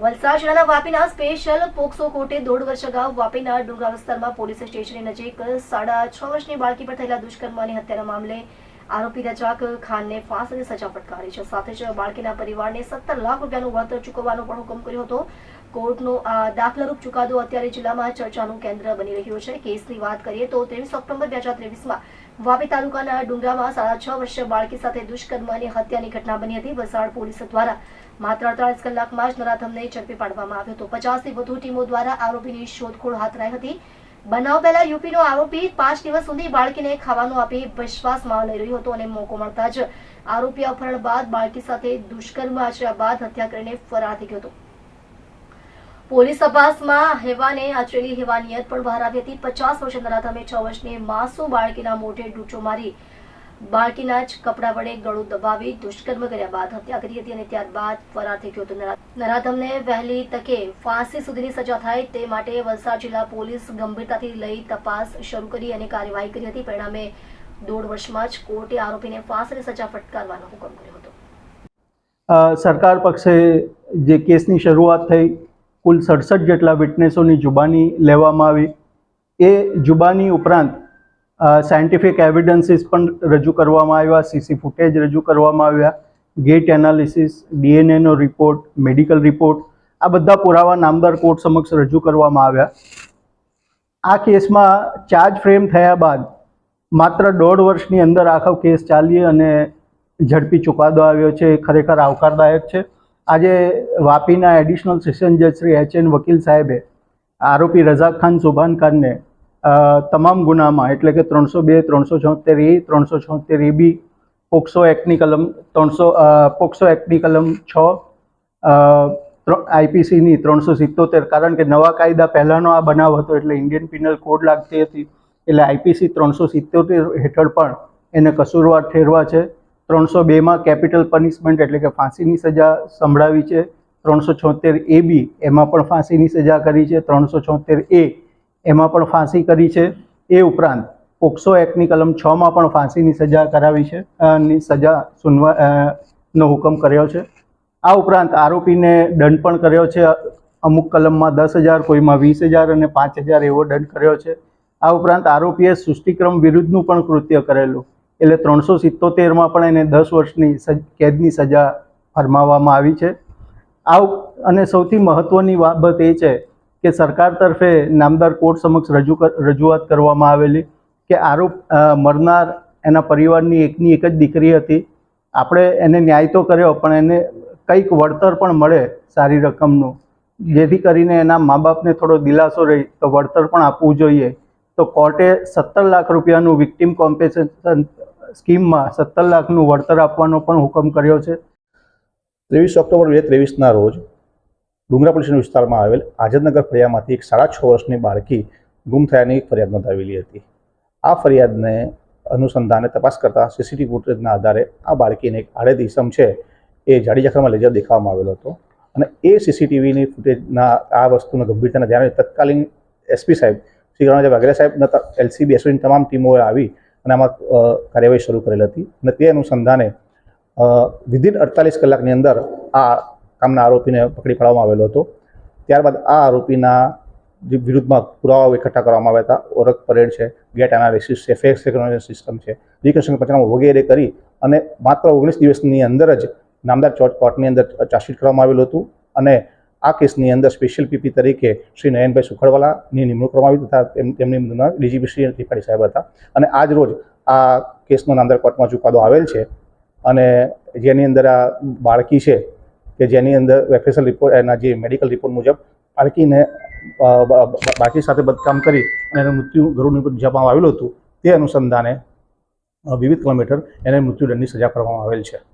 વલસાડ જિલ્લાના વાપીના special POCSO કોર્ટે દોઢ વર્ષ અગાઉ વાપીના ડુંગરા વિસ્તારમાં પોલીસ સ્ટેશનની નજીક સાડા છ વર્ષની બાળકી પર થયેલા દુષ્કર્મ હત્યાના મામલે આરોપી રજાક ખાનને ફાંસીની સજા ફટકારી છે. સાથે જ બાળકીના પરિવારને સત્તર લાખ રૂપિયાનું વળતર ચૂકવવાનો પણ હુકમ કર્યો હતો. કોર્ટનો આ દાખલારૂપ ચુકાદો અત્યારે જિલ્લામાં ચર્ચાનું કેન્દ્ર બની રહ્યો છે. કેસની વાત કરીએ તો ત્રેવીસ ઓક્ટોબર બે હજાર ત્રેવીસમાં વાપી તાલુકાના ડુંગરામાં સાડા છ વર્ષીય બાળકી સાથે દુષ્કર્મ હત્યાની ઘટના બની હતી. વલસાડ પોલીસ દ્વારા માત્ર અડતાલીસ કલાકમાં જ નરાધમને ઝડપી પાડવામાં આવ્યો હતો. પચાસથી વધુ ટીમો દ્વારા આરોપીની શોધખોળ હાથ ધરાઈ હતી. બનાવ પહેલા યુપીનો આરોપી પાંચ દિવસ સુધી બાળકીને ખાવાનું આપી વિશ્વાસમાં લઈ રહ્યો હતો અને મોકો મળતા જ આરોપી અપહરણ બાદ બાળકી સાથે દુષ્કર્મ આચર્યા બાદ હત્યા કરીને ફરાર થઈ ગયો હતો. પોલીસ તપાસમાં હેવાને આચરેલી હેવાનિયત પણ બહાર આવી હતી. પચાસ વર્ષ નરાધમે છ વર્ષની માસૂમ બાળકીના મોઢે ડૂચો મારી બાળકીના જ કપડા વડે ગળું દબાવી દુષ્કર્મ કર્યા બાદ હત્યા કરી હતી અને ત્યારબાદ ફરાર થઈ ગયો હતો. નરાધમને વહેલી તકે ફાંસી સુધીની સજા થાય તે માટે વલસાડ જિલ્લા પોલીસ ગંભીરતાથી લઈ તપાસ શરૂ કરી અને કાર્યવાહી કરી હતી. પરિણામે દોઢ વર્ષમાં જ કોર્ટે આરોપીને ફાંસીની સજા ફટકારવાનો હુકમ કર્યો હતો. સરકાર પક્ષે જે કેસની શરૂઆત થઈ કુલ સડસઠ જેટલા વિટનેસોની જુબાની લેવામાં આવી. એ જુબાની ઉપરાંત સાયન્ટિફિક એવિડન્સીસ પણ રજૂ કરવામાં આવ્યા સીસી ફૂટેજ રજૂ કરવામાં આવ્યા ગેટ એનાલિસિસ ડીએનએનો રિપોર્ટ મેડિકલ રિપોર્ટ આ બધા પુરાવા નામદાર કોર્ટ સમક્ષ રજૂ કરવામાં આવ્યા. આ કેસમાં ચાર્જ ફ્રેમ થયા બાદ, માત્ર દોઢ વર્ષની અંદર આખો કેસ ચાલી અને ઝડપી ચુકાદો આવ્યો છે. એ ખરેખર આવકારદાયક છે. આજે વાપીના એડિશનલ સેશન જજ શ્રી એચ એન વકીલ સાહેબે આરોપી રઝાક ખાન સુભાન ખાનને તમામ ગુનામાં એટલે કે ત્રણસો બે, ત્રણસો છોતેર એ, ત્રણસો છોતેર એ બી, પોક્સો એક્ટની કલમ, ત્રણસો પોક્સો એક્ટની કલમ છ આઈપીસીની ત્રણસો સિત્તોતેર. કારણ કે નવા કાયદા પહેલાંનો આ બનાવ હતો એટલે ઇન્ડિયન પિનલ કોડ લાગતી હતી. એટલે આઈપીસી ત્રણસો સિત્તોતેર હેઠળ પણ એને કસૂરવાર ઠેરવા છે. ત્રણસો બેમાં કેપિટલ પનિશમેન્ટ એટલે કે ફાંસીની સજા સંભળાવી છે. ત્રણસો છોતેર એ બી એમાં પણ ફાંસીની સજા કરી છે. ત્રણસો છોતેર એ એમાં પણ ફાંસી કરી છે. એ ઉપરાંત પોક્સો એક્ટની કલમ છમાં પણ ફાંસીની સજા કરાવી છે. ની સજા સુનવા નો હુકમ કર્યો છે. આ ઉપરાંત આરોપીને દંડ પણ કર્યો છે. અમુક કલમમાં દસ હજાર, કોઈમાં વીસ હજાર અને પાંચ હજાર એવો દંડ કર્યો છે. આ ઉપરાંત આરોપીએ સૃષ્ટિક્રમ વિરુદ્ધનું પણ કૃત્ય કરેલું. એટલે ત્રણસો સિત્તોતેરમાં પણ એને દસ વર્ષની કેદની સજા ફરમાવવામાં આવી છે. આ અને સૌથી મહત્ત્વની બાબત એ છે કે સરકાર તરફે નામદાર કોર્ટ સમક્ષ રજૂ રજૂઆત કરવામાં આવેલી કે આરોપ મરનાર એના પરિવારની એકની એક જ દીકરી હતી. આપણે એને ન્યાય તો કર્યો, પણ એને કંઈક વળતર પણ મળે સારી રકમનું. જેથી કરીને એના મા બાપને થોડો દિલાસો રહે, તો વળતર પણ આપવું જોઈએ. તો કોર્ટે સત્તર લાખ રૂપિયાનું વિક્ટિમ કોમ્પેન્સેશન સ્કીમમાં સત્તર લાખનું વળતર આપવાનો પણ હુકમ કર્યો છે. ત્રેવીસ ઓક્ટોબર બે ત્રેવીસના રોજ ડુંગરા પોલીસ વિસ્તારમાં આવેલ આઝાદનગર ફળિયામાંથી એક સાડા છ વર્ષની બાળકી ગુમ થયાની ફરિયાદ નોંધાવેલી હતી. આ ફરિયાદને અનુસંધાને તપાસ કરતા સીસીટીવી ફૂટેજના આધારે આ બાળકીને એક આડેદ ઇસમ છે એ જાડી જખરમાં લઈ જવા દેખાવામાં આવેલો હતો અને એ સીસીટીવીની ફૂટેજના આ વસ્તુને ગંભીરતાના ધ્યાને તત્કાલીન એસપી સાહેબ શ્રી રણાજી વાઘેલા સાહેબ એલસીબી એસઓની તમામ ટીમોએ આવી અને આમાં કાર્યવાહી શરૂ કરેલ હતી. અને તે અનુસંધાને વિધિન અડતાલીસ કલાકની અંદર આ કામના આરોપીને પકડી પાડવામાં આવેલો હતો. ત્યારબાદ આ આરોપીના વિરુદ્ધમાં પુરાવાઓ એકઠા કરવામાં આવ્યા હતા. ઓરખ પરેડ છે, ગેટ એનાલિસિસ છે, ફેક્સ ટેકનોલોજી સિસ્ટમ છે રિકન્સ્ટ્રક્શન પંચનામું વગેરે કરી અને માત્ર ઓગણીસ દિવસની અંદર જ નામદાર ચોટ કોર્ટની અંદર ચાર્જશીટ કરવામાં આવેલું હતું. અને આ કેસની અંદર સ્પેશિયલ પીપી તરીકે શ્રી નયનભાઈ સુખડવાલાની નિમણૂક કરવામાં આવી તથા તેમ- તેમની નામ ડીજીપી શ્રી ત્રિપાઠી સાહેબ હતા. અને આજ રોજ આ કેસનો નાંદર કોર્ટમાં ચુકાદો આવેલ છે. અને જેની અંદર આ બાળકી છે કે જેની અંદર વેફેસલ રિપોર્ટ, એના જે મેડિકલ રિપોર્ટ મુજબ બાળકીને બાળકી સાથે બદકામ કરી અને એનું મૃત્યુ ગરુડ જવામાં આવેલું હતું, તે અનુસંધાને વિવિધ કિલોમીટર એને મૃત્યુદંડની સજા કરવામાં આવેલ છે.